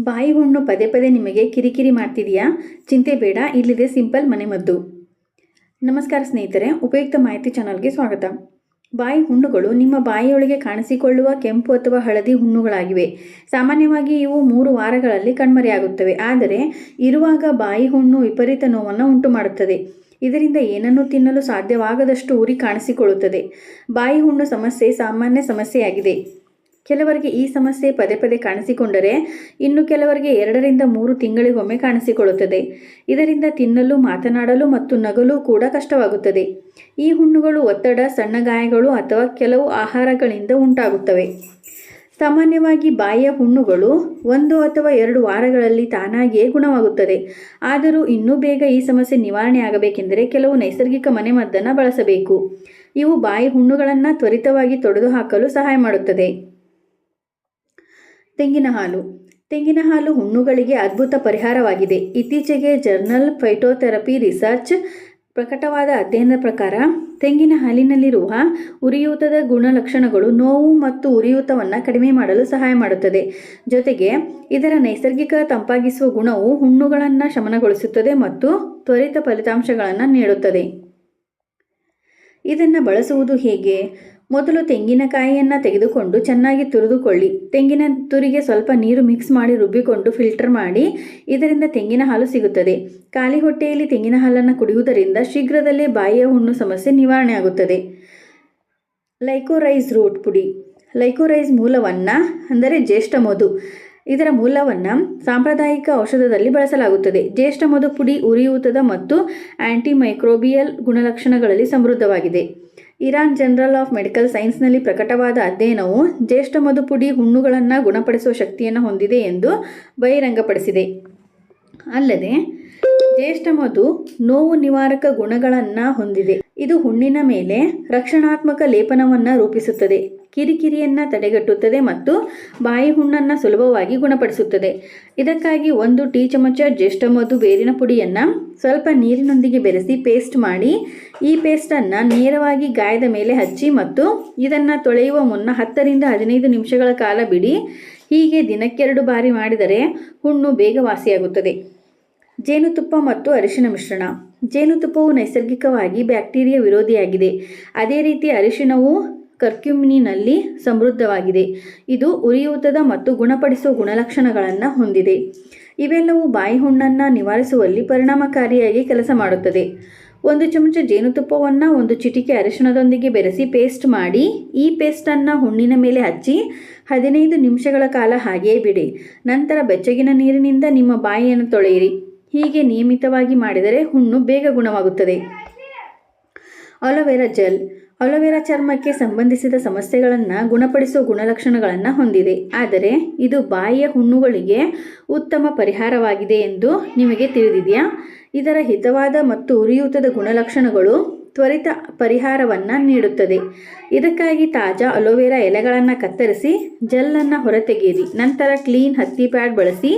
ಬಾಯಿ ಹುಣ್ಣು ಪದೇ ಪದೇ ನಿಮಗೆ ಕಿರಿಕಿರಿ ಮಾಡ್ತಿದೆಯಾ? ಚಿಂತೆ ಬೇಡ, ಇಲ್ಲಿದೆ ಸಿಂಪಲ್ ಮನೆಮದ್ದು. ನಮಸ್ಕಾರ ಸ್ನೇಹಿತರೆ, ಉಪಯುಕ್ತ ಮಾಹಿತಿ ಚಾನಲ್ಗೆ ಸ್ವಾಗತ. ಬಾಯಿ ಹುಣ್ಣುಗಳು ನಿಮ್ಮ ಬಾಯಿಯೊಳಗೆ ಕಾಣಿಸಿಕೊಳ್ಳುವ ಕೆಂಪು ಅಥವಾ ಹಳದಿ ಹುಣ್ಣುಗಳಾಗಿವೆ. ಸಾಮಾನ್ಯವಾಗಿ ಇವು ಮೂರು ವಾರಗಳಲ್ಲಿ ಕಣ್ಮರೆಯಾಗುತ್ತವೆ. ಆದರೆ, ಇರುವಾಗ ಬಾಯಿ ಹುಣ್ಣು ವಿಪರೀತ ನೋವನ್ನು ಉಂಟು ಮಾಡುತ್ತದೆ ಇದರಿಂದ ಏನನ್ನು ತಿನ್ನಲು ಸಾಧ್ಯವಾಗದಷ್ಟು ಉರಿ ಕಾಣಿಸಿಕೊಳ್ಳುತ್ತದೆ. ಬಾಯಿ ಹುಣ್ಣು ಸಮಸ್ಯೆ ಸಾಮಾನ್ಯ ಸಮಸ್ಯೆಯಾಗಿದೆ. ಕೆಲವರಿಗೆ ಈ ಸಮಸ್ಯೆ ಪದೇ ಪದೇ ಕಾಣಿಸಿಕೊಂಡರೆ ಇನ್ನು ಕೆಲವರಿಗೆ ಎರಡರಿಂದ ಮೂರು ತಿಂಗಳಿಗೊಮ್ಮೆ ಕಾಣಿಸಿಕೊಳ್ಳುತ್ತದೆ. ಇದರಿಂದ ತಿನ್ನಲು, ಮಾತನಾಡಲು ಮತ್ತು ನಗಲು ಕೂಡ ಕಷ್ಟವಾಗುತ್ತದೆ. ಈ ಹುಣ್ಣುಗಳು ಒತ್ತಡ, ಸಣ್ಣ ಗಾಯಗಳು ಅಥವಾ ಕೆಲವು ಆಹಾರಗಳಿಂದ ಉಂಟಾಗುತ್ತವೆ. ಸಾಮಾನ್ಯವಾಗಿ ಬಾಯಿಯ ಹುಣ್ಣುಗಳು ಒಂದು ಅಥವಾ ಎರಡು ವಾರಗಳಲ್ಲಿ ತಾನಾಗಿಯೇ ಗುಣವಾಗುತ್ತದೆ. ಆದರೂ ಇನ್ನೂ ಬೇಗ ಈ ಸಮಸ್ಯೆ ನಿವಾರಣೆ ಆಗಬೇಕೆಂದರೆ ಕೆಲವು ನೈಸರ್ಗಿಕ ಮನೆಮದ್ದನ್ನು ಬಳಸಬೇಕು. ಇವು ಬಾಯಿ ಹುಣ್ಣುಗಳನ್ನು ತ್ವರಿತವಾಗಿ ತೊಡೆದುಹಾಕಲು ಸಹಾಯ ಮಾಡುತ್ತದೆ. ತೆಂಗಿನ ಹಾಲು. ತೆಂಗಿನ ಹಾಲು ಹುಣ್ಣುಗಳಿಗೆ ಅದ್ಭುತ ಪರಿಹಾರವಾಗಿದೆ. ಇತ್ತೀಚೆಗೆ ಜರ್ನಲ್ ಫೈಟೋಥೆರಪಿ ರಿಸರ್ಚ್ ಪ್ರಕಟವಾದ ಅಧ್ಯಯನದ ಪ್ರಕಾರ, ತೆಂಗಿನ ಹಾಲಿನಲ್ಲಿರುವ ಉರಿಯೂತದ ಗುಣಲಕ್ಷಣಗಳು ನೋವು ಮತ್ತು ಉರಿಯೂತವನ್ನು ಕಡಿಮೆ ಮಾಡಲು ಸಹಾಯ ಮಾಡುತ್ತದೆ. ಜೊತೆಗೆ, ಇದರ ನೈಸರ್ಗಿಕ ತಂಪಾಗಿಸುವ ಗುಣವು ಹುಣ್ಣುಗಳನ್ನು ಶಮನಗೊಳಿಸುತ್ತದೆ ಮತ್ತು ತ್ವರಿತ ಫಲಿತಾಂಶಗಳನ್ನು ನೀಡುತ್ತದೆ. ಇದನ್ನು ಬಳಸುವುದು ಹೇಗೆ? ಮೊದಲು ತೆಂಗಿನಕಾಯಿಯನ್ನು ತೆಗೆದುಕೊಂಡು ಚೆನ್ನಾಗಿ ತುರಿದುಕೊಳ್ಳಿ. ತೆಂಗಿನ ತುರಿಗೆ ಸ್ವಲ್ಪ ನೀರು ಮಿಕ್ಸ್ ಮಾಡಿ ರುಬ್ಬಿಕೊಂಡು ಫಿಲ್ಟರ್ ಮಾಡಿ ಇದರಿಂದ ತೆಂಗಿನ ಹಾಲು ಸಿಗುತ್ತದೆ. ಖಾಲಿ ಹೊಟ್ಟೆಯಲ್ಲಿ ತೆಂಗಿನ ಹಾಲನ್ನು ಕುಡಿಯುವುದರಿಂದ ಶೀಘ್ರದಲ್ಲೇ ಬಾಯಿಯ ಹುಣ್ಣು ಸಮಸ್ಯೆ ನಿವಾರಣೆ ಆಗುತ್ತದೆ. ಲೈಕೋರೈಸ್ ರೂಟ್ ಪುಡಿ. ಲೈಕೋರೈಸ್ ಮೂಲವನ್ನು, ಅಂದರೆ ಜ್ಯೇಷ್ಠ ಮಧು, ಇದರ ಮೂಲವನ್ನು ಸಾಂಪ್ರದಾಯಿಕ ಔಷಧದಲ್ಲಿ ಬಳಸಲಾಗುತ್ತದೆ. ಜ್ಯೇಷ್ಠ ಮಧು ಪುಡಿ ಉರಿಯೂತದ ಮತ್ತು ಆಂಟಿಮೈಕ್ರೋಬಿಯಲ್ ಗುಣಲಕ್ಷಣಗಳಲ್ಲಿ ಸಮೃದ್ಧವಾಗಿದೆ. ಇರಾನ್ ಜನರಲ್ ಆಫ್ ಮೆಡಿಕಲ್ ಸೈನ್ಸ್ನಲ್ಲಿ ಪ್ರಕಟವಾದ ಅಧ್ಯಯನವು ಜ್ಯೇಷ್ಠ ಮಧುಪುಡಿ ಹುಣ್ಣುಗಳನ್ನು ಗುಣಪಡಿಸುವ ಶಕ್ತಿಯನ್ನು ಹೊಂದಿದೆ ಎಂದು ಬಹಿರಂಗಪಡಿಸಿದೆ. ಅಲ್ಲದೆ, ಜ್ಯೇಷ್ಠ ಮಧು ನೋವು ನಿವಾರಕ ಗುಣಗಳನ್ನು ಹೊಂದಿದೆ. ಇದು ಹುಣ್ಣಿನ ಮೇಲೆ ರಕ್ಷಣಾತ್ಮಕ ಲೇಪನವನ್ನು ರೂಪಿಸುತ್ತದೆ. ಕಿರಿಕಿರಿಯನ್ನು ತಡೆಗಟ್ಟುತ್ತದೆ ಮತ್ತು ಬಾಯಿ ಹುಣ್ಣನ್ನು ಸುಲಭವಾಗಿ ಗುಣಪಡಿಸುತ್ತದೆ. ಇದಕ್ಕಾಗಿ ಒಂದು ಟೀ ಚಮಚ ಜ್ಯೇಷ್ಠಮಧು ಬೇರಿನ ಪುಡಿಯನ್ನು ಸ್ವಲ್ಪ ನೀರಿನೊಂದಿಗೆ ಬೆರೆಸಿ ಪೇಸ್ಟ್ ಮಾಡಿ, ಈ ಪೇಸ್ಟನ್ನು ನೇರವಾಗಿ ಗಾಯದ ಮೇಲೆ ಹಚ್ಚಿ ಮತ್ತು ಇದನ್ನು ತೊಳೆಯುವ ಮುನ್ನ ಹತ್ತರಿಂದ ಹದಿನೈದು ನಿಮಿಷಗಳ ಕಾಲ ಬಿಡಿ. ಹೀಗೆ ದಿನಕ್ಕೆರಡು ಬಾರಿ ಮಾಡಿದರೆ ಹುಣ್ಣು ಬೇಗ ವಾಸಿಯಾಗುತ್ತದೆ ಜೇನುತುಪ್ಪ ಮತ್ತು ಅರಿಶಿನ ಮಿಶ್ರಣ. ಜೇನುತುಪ್ಪವು ನೈಸರ್ಗಿಕವಾಗಿ ಬ್ಯಾಕ್ಟೀರಿಯಾ ವಿರೋಧಿಯಾಗಿದೆ. ಅದೇ ರೀತಿ ಅರಿಶಿಣವು ಕರ್ಕ್ಯುಮಿನಿನಲ್ಲಿ ಸಮೃದ್ಧವಾಗಿದೆ. ಇದು ಉರಿಯೂತದ ಮತ್ತು ಗುಣಪಡಿಸುವ ಗುಣಲಕ್ಷಣಗಳನ್ನು ಹೊಂದಿದೆ. ಇವೆಲ್ಲವೂ ಬಾಯಿ ಹುಣ್ಣನ್ನು ನಿವಾರಿಸುವಲ್ಲಿ ಪರಿಣಾಮಕಾರಿಯಾಗಿ ಕೆಲಸ ಮಾಡುತ್ತದೆ. ಒಂದು ಚಮಚ ಜೇನುತುಪ್ಪವನ್ನು ಒಂದು ಚಿಟಿಕೆ ಅರಿಶಿಣದೊಂದಿಗೆ ಬೆರೆಸಿ ಪೇಸ್ಟ್ ಮಾಡಿ, ಈ ಪೇಸ್ಟನ್ನು ಹುಣ್ಣಿನ ಮೇಲೆ ಹಚ್ಚಿ, ಹದಿನೈದು ನಿಮಿಷಗಳ ಕಾಲ ಹಾಗೆಯೇ ಬಿಡಿ. ನಂತರ ಬೆಚ್ಚಗಿನ ನೀರಿನಿಂದ ನಿಮ್ಮ ಬಾಯಿಯನ್ನು ತೊಳೆಯಿರಿ. ಹೀಗೆ ನಿಯಮಿತವಾಗಿ ಮಾಡಿದರೆ ಹುಣ್ಣು ಬೇಗ ಗುಣವಾಗುತ್ತದೆ. Aloe vera gel. ಅಲೋವೆರಾ ಚರ್ಮಕ್ಕೆ ಸಂಬಂಧಿಸಿದ ಸಮಸ್ಯೆಗಳನ್ನು ಗುಣಪಡಿಸುವ ಗುಣಲಕ್ಷಣಗಳನ್ನು ಹೊಂದಿದೆ. ಆದರೆ ಇದು ಬಾಯಿಯ ಹುಣ್ಣುಗಳಿಗೆ ಉತ್ತಮ ಪರಿಹಾರವಾಗಿದೆ ಎಂದು ನಿಮಗೆ ತಿಳಿದಿದೆಯಾ? ಇದರ ಹಿತವಾದ ಮತ್ತು ಉರಿಯೂತದ ಗುಣಲಕ್ಷಣಗಳು ತ್ವರಿತ ಪರಿಹಾರವನ್ನು ನೀಡುತ್ತದೆ. ಇದಕ್ಕಾಗಿ ತಾಜಾ ಅಲೋವೆರಾ ಎಲೆಗಳನ್ನು ಕತ್ತರಿಸಿ, ಜೆಲ್ಲನ್ನು ಹೊರತೆಗೆಯಿರಿ. ನಂತರ ಕ್ಲೀನ್ ಹತ್ತಿ ಪ್ಯಾಡ್ ಬಳಸಿ,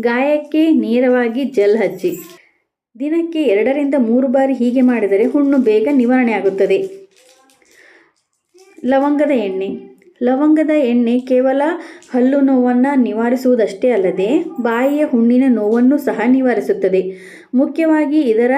ಗಾಯಕ್ಕೆ ನೇರವಾಗಿ ಜೆಲ್ ಹಚ್ಚಿ. ದಿನಕ್ಕೆ ಎರಡರಿಂದ ಮೂರು ಬಾರಿ ಹೀಗೆ ಮಾಡಿದರೆ ಹುಣ್ಣು ಬೇಗ ನಿವಾರಣೆ ಆಗುತ್ತದೆ ಲವಂಗದ ಎಣ್ಣೆ. ಲವಂಗದ ಎಣ್ಣೆ ಕೇವಲ ಹಲ್ಲು ನೋವನ್ನು ನಿವಾರಿಸುವುದಷ್ಟೇ ಅಲ್ಲದೆ ಬಾಯಿಯ ಹುಣ್ಣಿನ ನೋವನ್ನು ಸಹ ನಿವಾರಿಸುತ್ತದೆ. ಮುಖ್ಯವಾಗಿ ಇದರ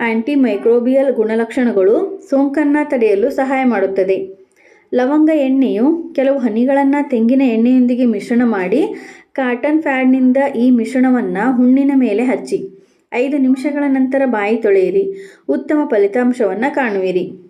ಆಂಟಿಮೈಕ್ರೋಬಿಯಲ್ ಗುಣಲಕ್ಷಣಗಳು ಸೋಂಕನ್ನು ತಡೆಯಲು ಸಹಾಯ ಮಾಡುತ್ತದೆ. ಲವಂಗ ಎಣ್ಣೆಯು ಕೆಲವು ಹನಿಗಳನ್ನು ತೆಂಗಿನ ಎಣ್ಣೆಯೊಂದಿಗೆ ಮಿಶ್ರಣ ಮಾಡಿ ಕಾಟನ್ ಫ್ಯಾಡ್ನಿಂದ ಈ ಮಿಶ್ರಣವನ್ನು ಹುಣ್ಣಿನ ಮೇಲೆ ಹಚ್ಚಿ. ಐದು ನಿಮಿಷಗಳ ನಂತರ ಬಾಯಿ ತೊಳೆಯಿರಿ. ಉತ್ತಮ ಫಲಿತಾಂಶವನ್ನು ಕಾಣುವಿರಿ.